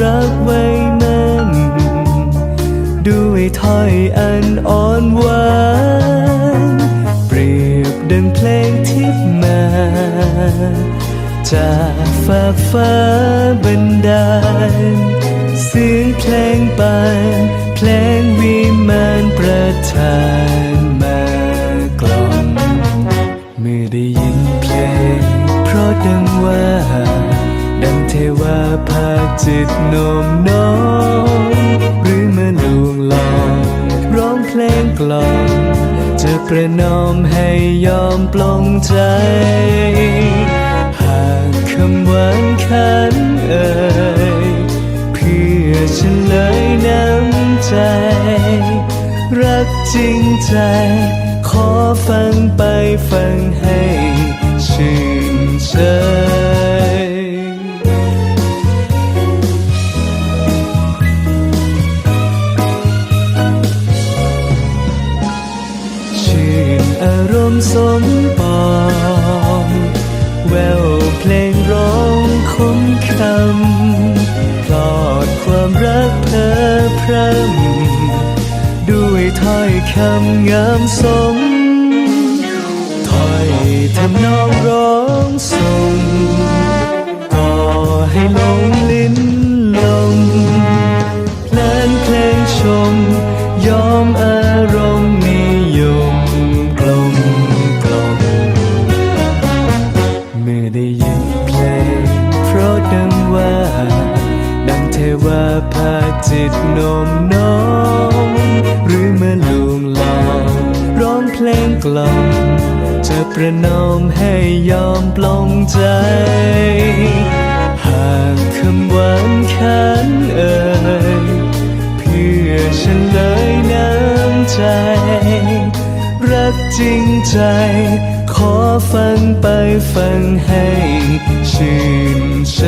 รักไว้นั้นด้วยถ้อยอันอ่อนหวานเปรียบดังเพลงทิพมา จากฝากฟ้าบันดาลเสียงเพลงไป พาจิตโน้มน้อมหรือมาลวงหลองร้องเพลงกล่อมจะประนอมให้ยอมปลงใจ หากคำหวานคันเอ่ยเพื่อฉันเลยน้ำใจ รักจริงใจ ขอฟังไปฟังให้ชื่นารมณ์สมปองแววเพลงร้องคมคำพลอดความรักเพ้อพรำด้วยถ้อยคำงามสมถ้อยทำนองร้องส่งก่อให้ลงลิ้นลมเพลงเพลงชมยอมอ เทวาพาจิตโน้มน้อมหรือมื่อลวงลองร้องเพลงกล่อมจะประนอมให้ยอมปลงใจ หากคำหวานคันเอ่ยเพื่อฉันเลยน้ำใจ รักจริงใจ ขอฟังไปฟังให้ชื่นใจ